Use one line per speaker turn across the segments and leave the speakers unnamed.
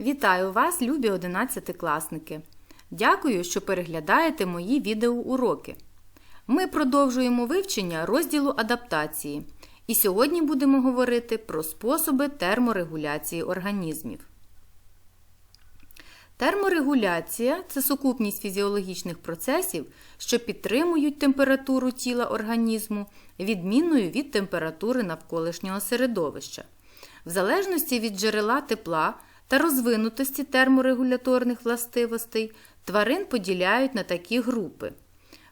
Вітаю вас, любі одинадцятикласники! Дякую, що переглядаєте мої відеоуроки. Ми продовжуємо вивчення розділу адаптації. І сьогодні будемо говорити про способи терморегуляції організмів. Терморегуляція це сукупність фізіологічних процесів, що підтримують температуру тіла організму, відмінною від температури навколишнього середовища. В залежності від джерела тепла та розвинутості терморегуляторних властивостей тварин поділяють на такі групи: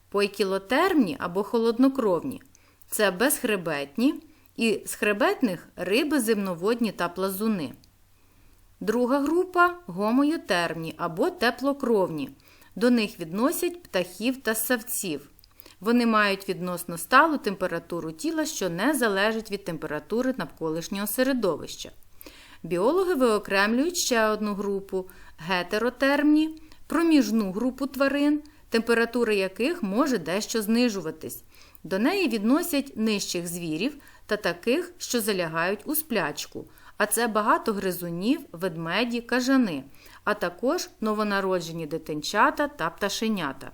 поікілотермні або холоднокровні це безхребетні, і з хребетних риби земноводні та плазуни. Друга група гомойотермні або теплокровні. До них відносять птахів та савців. Вони мають відносно сталу температуру тіла, що не залежить від температури навколишнього середовища. Біологи виокремлюють ще одну групу гетеротермні, проміжну групу тварин, температура яких може дещо знижуватись. До неї відносять нижчих звірів та таких, що залягають у сплячку, а це багато гризунів, ведмеді, кажани, а також новонароджені дитинчата та пташенята.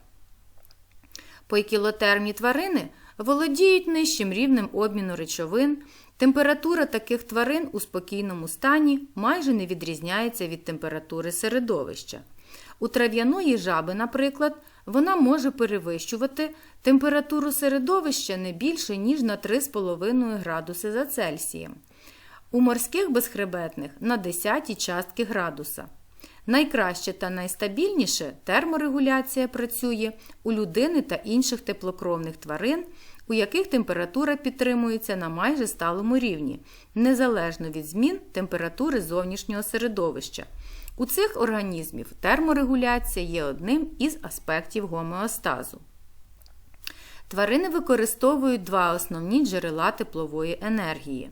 Поікілотермні тварини володіють нижчим рівнем обміну речовин. Температура таких тварин у спокійному стані майже не відрізняється від температури середовища. У трав'яної жаби, наприклад, вона може перевищувати температуру середовища не більше, ніж на 3,5 градуси за Цельсієм. У морських безхребетних на 10 частки градуса. Найкраще та найстабільніше терморегуляція працює у людини та інших теплокровних тварин, у яких температура підтримується на майже сталому рівні, незалежно від змін температури зовнішнього середовища. У цих організмів терморегуляція є одним із аспектів гомеостазу. Тварини використовують два основні джерела теплової енергії.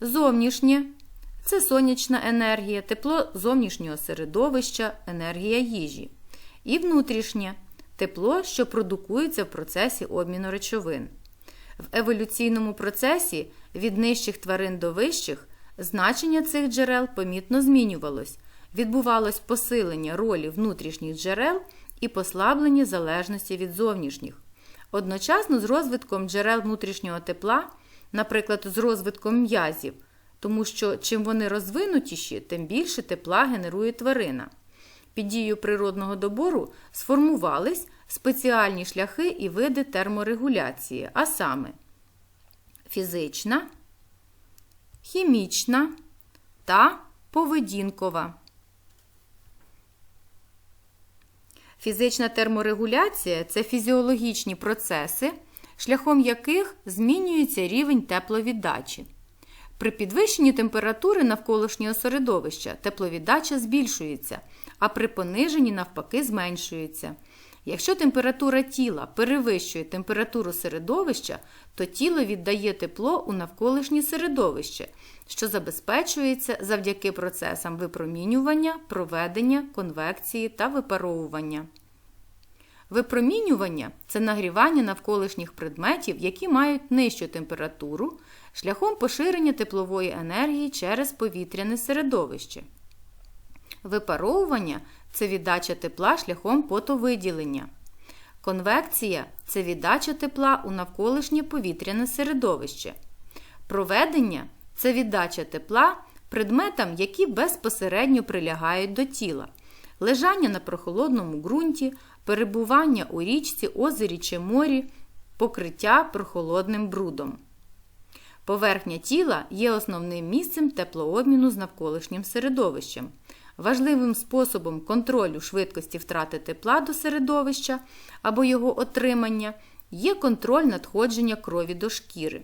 Зовнішнє це сонячна енергія, тепло зовнішнього середовища, енергія їжі. І внутрішнє тепло, що продукується в процесі обміну речовин. В еволюційному процесі від нижчих тварин до вищих значення цих джерел помітно змінювалось, відбувалось посилення ролі внутрішніх джерел і послаблення залежності від зовнішніх. Одночасно з розвитком джерел внутрішнього тепла, наприклад, з розвитком м'язів, тому що чим вони розвинутіші, тим більше тепла генерує тварина. Під дією природного добору сформувались спеціальні шляхи і види терморегуляції, а саме фізична, хімічна та поведінкова. Фізична терморегуляція це фізіологічні процеси, шляхом яких змінюється рівень тепловіддачі. При підвищенні температури навколишнього середовища тепловіддача збільшується, а при пониженні, навпаки, зменшується. Якщо температура тіла перевищує температуру середовища, то тіло віддає тепло у навколишнє середовище, що забезпечується завдяки процесам випромінювання, проведення, конвекції та випаровування. Випромінювання це нагрівання навколишніх предметів, які мають нижчу температуру, шляхом поширення теплової енергії через повітряне середовище. Випаровування це віддача тепла шляхом потовиділення. Конвекція це віддача тепла у навколишнє повітряне середовище. Проведення це віддача тепла предметам, які безпосередньо прилягають до тіла, лежання на прохолодному ґрунті, перебування у річці, озері чи морі, покриття прохолодним брудом. Поверхня тіла є основним місцем теплообміну з навколишнім середовищем. Важливим способом контролю швидкості втрати тепла до середовища або його отримання є контроль надходження крові до шкіри.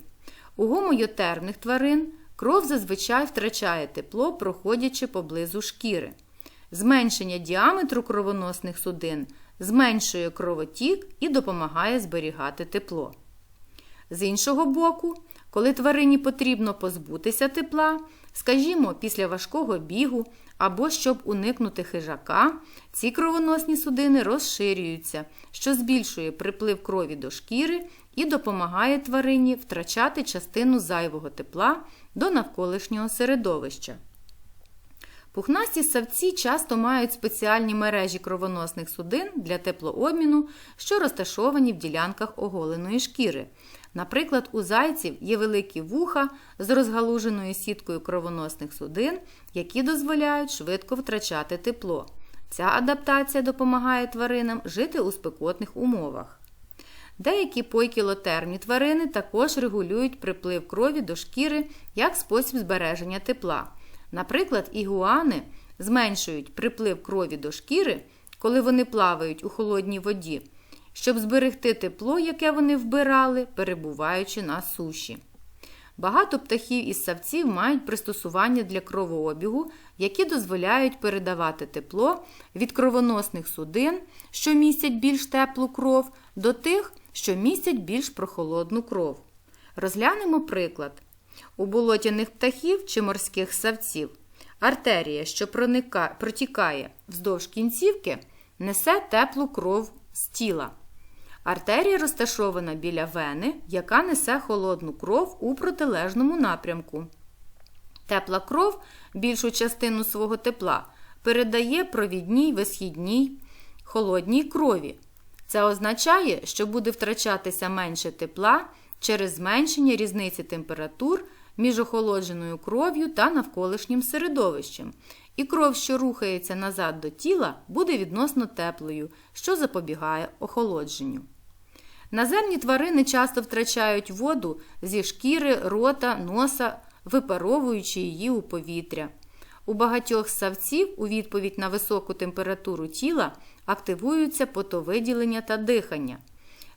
У гомойотермних тварин кров зазвичай втрачає тепло, проходячи поблизу шкіри. Зменшення діаметру кровоносних судин зменшує кровотік і допомагає зберігати тепло. З іншого боку, коли тварині потрібно позбутися тепла, скажімо, після важкого бігу або щоб уникнути хижака, ці кровоносні судини розширюються, що збільшує приплив крові до шкіри і допомагає тварині втрачати частину зайвого тепла до навколишнього середовища. Пухнасті савці часто мають спеціальні мережі кровоносних судин для теплообміну, що розташовані в ділянках оголеної шкіри. Наприклад, у зайців є великі вуха з розгалуженою сіткою кровоносних судин, які дозволяють швидко втрачати тепло. Ця адаптація допомагає тваринам жити у спекотних умовах. Деякі пойкілотермні тварини також регулюють приплив крові до шкіри як спосіб збереження тепла. Наприклад, ігуани зменшують приплив крові до шкіри, коли вони плавають у холодній воді, щоб зберегти тепло, яке вони вбирали, перебуваючи на суші. Багато птахів із савців мають пристосування для кровообігу, які дозволяють передавати тепло від кровоносних судин, що містять більш теплу кров, до тих, що містять більш прохолодну кров. Розглянемо приклад. У болотяних птахів чи морських савців артерія, що проника, протікає вздовж кінцівки, несе теплу кров з тіла. Артерія розташована біля вени, яка несе холодну кров у протилежному напрямку. Тепла кров більшу частину свого тепла передає провідній висхідній холодній крові. Це означає, що буде втрачатися менше тепла через зменшення різниці температур між охолодженою кров'ю та навколишнім середовищем. І кров, що рухається назад до тіла, буде відносно теплою, що запобігає охолодженню. Наземні тварини часто втрачають воду зі шкіри, рота, носа, випаровуючи її у повітря. У багатьох ссавців у відповідь на високу температуру тіла активуються потовиділення та дихання.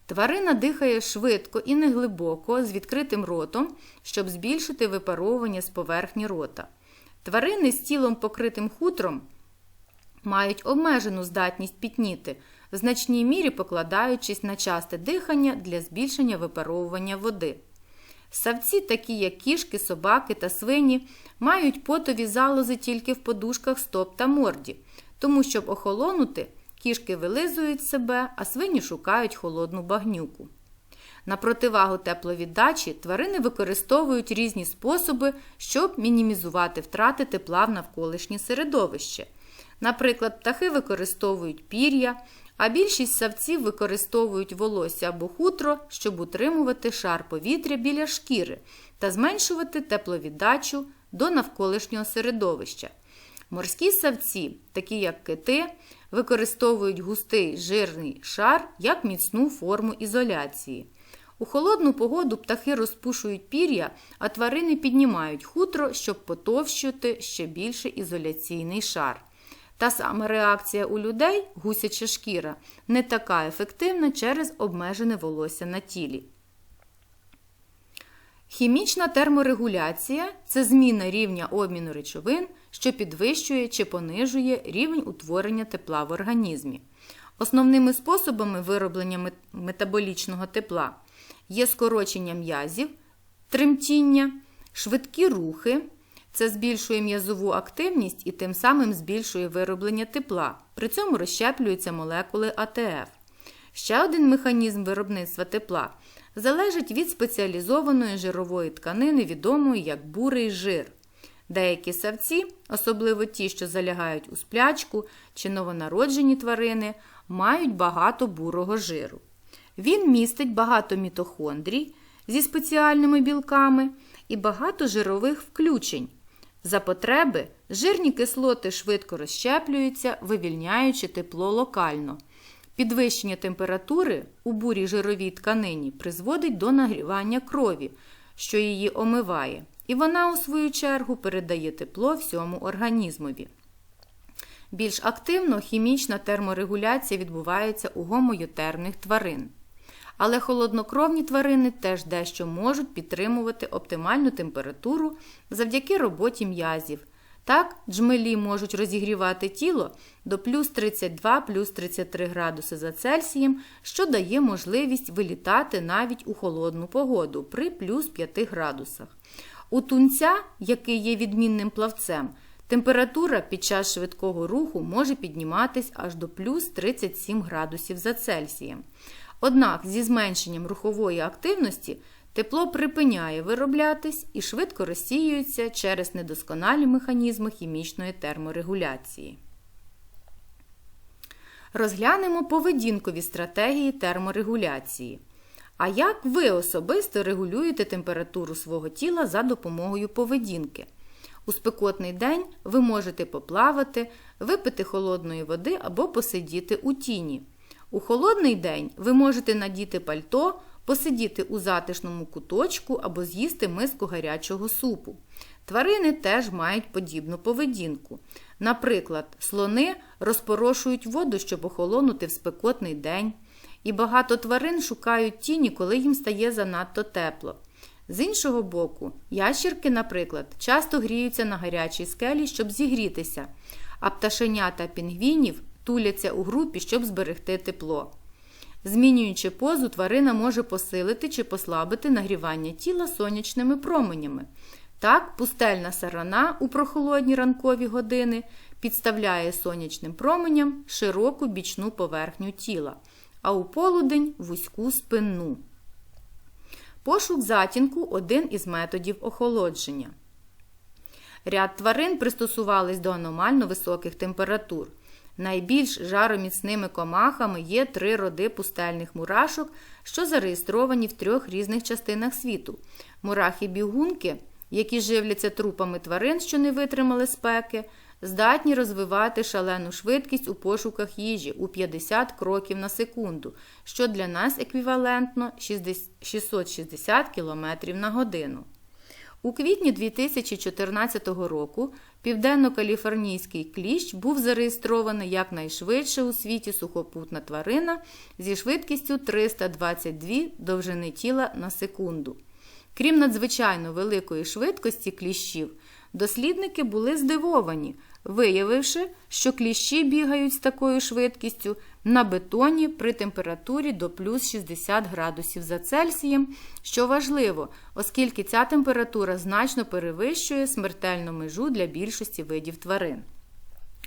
Тварина дихає швидко і неглибоко з відкритим ротом, щоб збільшити випаровування з поверхні рота. Тварини з тілом покритим хутром мають обмежену здатність пітніти, в значній мірі покладаючись на часте дихання для збільшення випаровування води. Савці, такі як кішки, собаки та свині, мають потові залози тільки в подушках стоп та морді, тому щоб охолонути, кішки вилизують себе, а свині шукають холодну багнюку. На противагу тепловіддачі тварини використовують різні способи, щоб мінімізувати втрати тепла в навколишнє середовище. Наприклад, птахи використовують пір'я, а більшість савців використовують волосся або хутро, щоб утримувати шар повітря біля шкіри та зменшувати тепловіддачу до навколишнього середовища. Морські савці, такі як кити, використовують густий жирний шар як міцну форму ізоляції. У холодну погоду птахи розпушують пір'я, а тварини піднімають хутро, щоб потовщити ще більше ізоляційний шар. Та сама реакція у людей, гусяча шкіра, не така ефективна через обмежене волосся на тілі. Хімічна терморегуляція це зміна рівня обміну речовин, що підвищує чи понижує рівень утворення тепла в організмі. Основними способами вироблення метаболічного тепла є скорочення м'язів, тремтіння, швидкі рухи. Це збільшує м'язову активність і тим самим збільшує вироблення тепла. При цьому розщеплюються молекули АТФ. Ще один механізм виробництва тепла залежить від спеціалізованої жирової тканини, відомої як бурий жир. Деякі савці, особливо ті, що залягають у сплячку чи новонароджені тварини, мають багато бурого жиру. Він містить багато мітохондрій зі спеціальними білками і багато жирових включень. За потреби жирні кислоти швидко розщеплюються, вивільняючи тепло локально. Підвищення температури у бурій жировій тканині призводить до нагрівання крові, що її омиває, і вона, у свою чергу, передає тепло всьому організмові. Більш активно хімічна терморегуляція відбувається у гомойотермних тварин. Але холоднокровні тварини теж дещо можуть підтримувати оптимальну температуру завдяки роботі м'язів. Так, джмелі можуть розігрівати тіло до плюс 32 плюс 33 градуси за Цельсієм, що дає можливість вилітати навіть у холодну погоду при плюс 5 градусах. У тунця, який є відмінним плавцем, температура під час швидкого руху може підніматись аж до плюс 37 градусів за Цельсієм. Однак зі зменшенням рухової активності тепло припиняє вироблятись і швидко розсіюється через недосконалі механізми хімічної терморегуляції. Розглянемо поведінкові стратегії терморегуляції. А як ви особисто регулюєте температуру свого тіла за допомогою поведінки? У спекотний день ви можете поплавати, випити холодної води або посидіти у тіні. У холодний день ви можете надіти пальто, посидіти у затишному куточку або з'їсти миску гарячого супу. Тварини теж мають подібну поведінку. Наприклад, слони розпорошують воду, щоб охолонути в спекотний день. І багато тварин шукають тіні, коли їм стає занадто тепло. З іншого боку, ящірки, наприклад, часто гріються на гарячій скелі, щоб зігрітися, а пташенята пінгвінів туляться у групі, щоб зберегти тепло. Змінюючи позу, тварина може посилити чи послабити нагрівання тіла сонячними променями. Так, пустельна сарана у прохолодні ранкові години підставляє сонячним променям широку бічну поверхню тіла, а у полудень вузьку спинну. Пошук затінку один із методів охолодження. Ряд тварин пристосувались до аномально високих температур. Найбільш жароміцними комахами є три роди пустельних мурашок, що зареєстровані в трьох різних частинах світу. Мурахи-бігунки, які живляться трупами тварин, що не витримали спеки, здатні розвивати шалену швидкість у пошуках їжі у 50 кроків на секунду, що для нас еквівалентно 660 км на годину. У квітні 2014 року південно-каліфорнійський кліщ був зареєстрований якнайшвидше у світі сухопутна тварина зі швидкістю 322 довжини тіла на секунду. Крім надзвичайно великої швидкості кліщів, дослідники були здивовані, виявивши, що кліщі бігають з такою швидкістю на бетоні при температурі до плюс 60 градусів за Цельсієм, що важливо, оскільки ця температура значно перевищує смертельну межу для більшості видів тварин.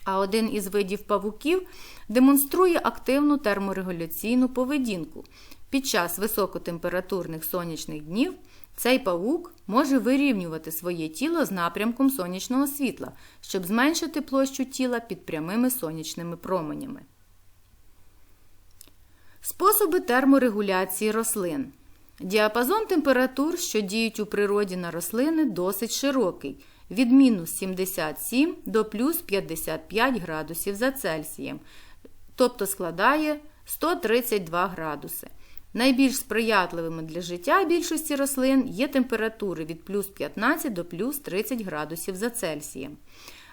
А один із видів павуків демонструє активну терморегуляційну поведінку. Під час високотемпературних сонячних днів цей павук може вирівнювати своє тіло з напрямком сонячного світла, щоб зменшити площу тіла під прямими сонячними променями. Способи терморегуляції рослин. Діапазон температур, що діють у природі на рослини, досить широкий від мінус 77 до плюс 55 градусів за Цельсієм, тобто складає 132 градуси. Найбільш сприятливими для життя більшості рослин є температури від плюс 15 до плюс 30 градусів за Цельсієм.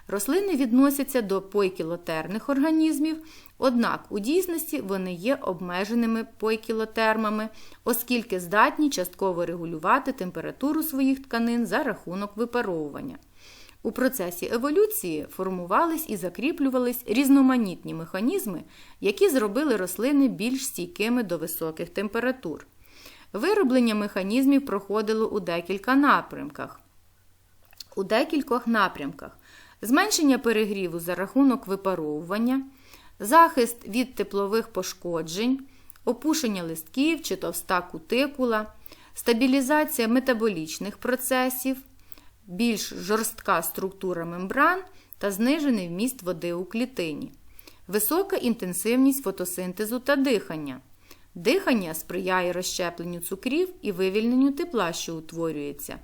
Рослини відносяться до пойкілотермних організмів, однак у дійсності вони є обмеженими пойкілотермами, оскільки здатні частково регулювати температуру своїх тканин за рахунок випаровування. У процесі еволюції формувались і закріплювались різноманітні механізми, які зробили рослини більш стійкими до високих температур. Вироблення механізмів проходило у декілька напрямках. У декількох напрямках зменшення перегріву за рахунок випаровування, захист від теплових пошкоджень, опушення листків чи товста кутикула, стабілізація метаболічних процесів більш жорстка структура мембран та знижений вміст води у клітині, висока інтенсивність фотосинтезу та дихання. Дихання сприяє розщепленню цукрів і вивільненню тепла, що утворюється.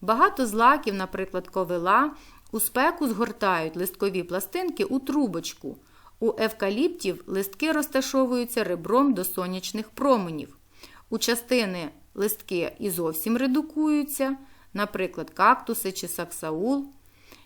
Багато злаків, наприклад, ковила, у спеку згортають листкові пластинки у трубочку. У евкаліптів листки розташовуються ребром до сонячних променів. У частини листки і зовсім редукуються наприклад, кактуси чи саксаул.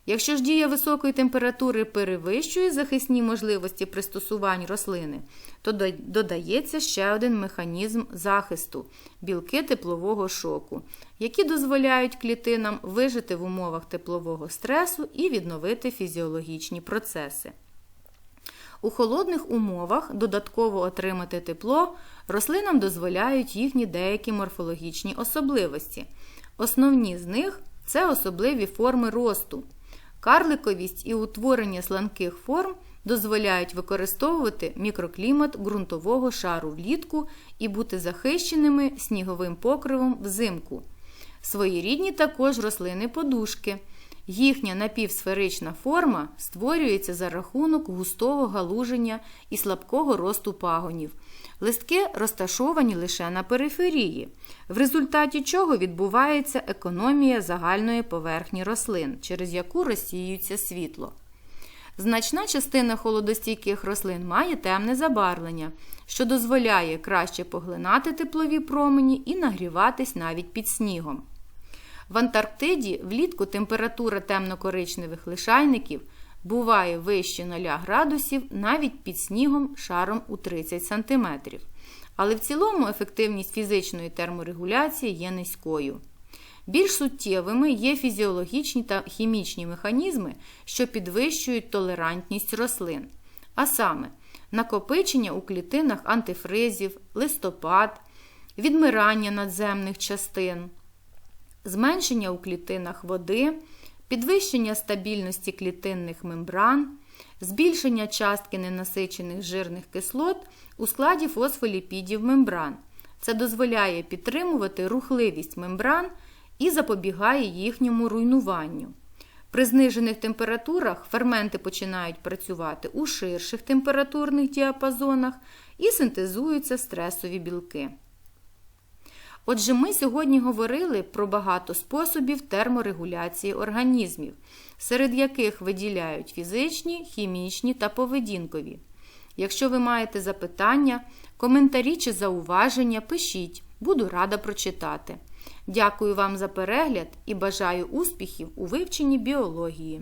Якщо ж дія високої температури перевищує захисні можливості пристосувань рослини, то додається ще один механізм захисту білки теплового шоку, які дозволяють клітинам вижити в умовах теплового стресу і відновити фізіологічні процеси. У холодних умовах додатково отримати тепло рослинам дозволяють їхні деякі морфологічні особливості. Основні з них це особливі форми росту. Карликовість і утворення сланких форм дозволяють використовувати мікроклімат ґрунтового шару влітку і бути захищеними сніговим покривом взимку. Своєрідні також рослини подушки. Їхня напівсферична форма створюється за рахунок густого галуження і слабкого росту пагонів. Листки розташовані лише на периферії, в результаті чого відбувається економія загальної поверхні рослин, через яку розсіюється світло. Значна частина холодостійких рослин має темне забарвлення, що дозволяє краще поглинати теплові промені і нагріватись навіть під снігом. В Антарктиді влітку температура темно-коричневих лишайників буває вище 0 градусів навіть під снігом шаром у 30 см. Але в цілому ефективність фізичної терморегуляції є низькою. Більш суттєвими є фізіологічні та хімічні механізми, що підвищують толерантність рослин, а саме накопичення у клітинах антифризів, листопад, відмирання надземних частин, зменшення у клітинах води, підвищення стабільності клітинних мембран, збільшення частки ненасичених жирних кислот у складі фосфоліпідів мембран. Це дозволяє підтримувати рухливість мембран і запобігає їхньому руйнуванню. При знижених температурах ферменти починають працювати у ширших температурних діапазонах і синтезуються стресові білки. Отже, ми сьогодні говорили про багато способів терморегуляції організмів, серед яких виділяють фізичні, хімічні та поведінкові. Якщо ви маєте запитання, коментарі чи зауваження, пишіть, буду рада прочитати. Дякую вам за перегляд і бажаю успіхів у вивченні біології.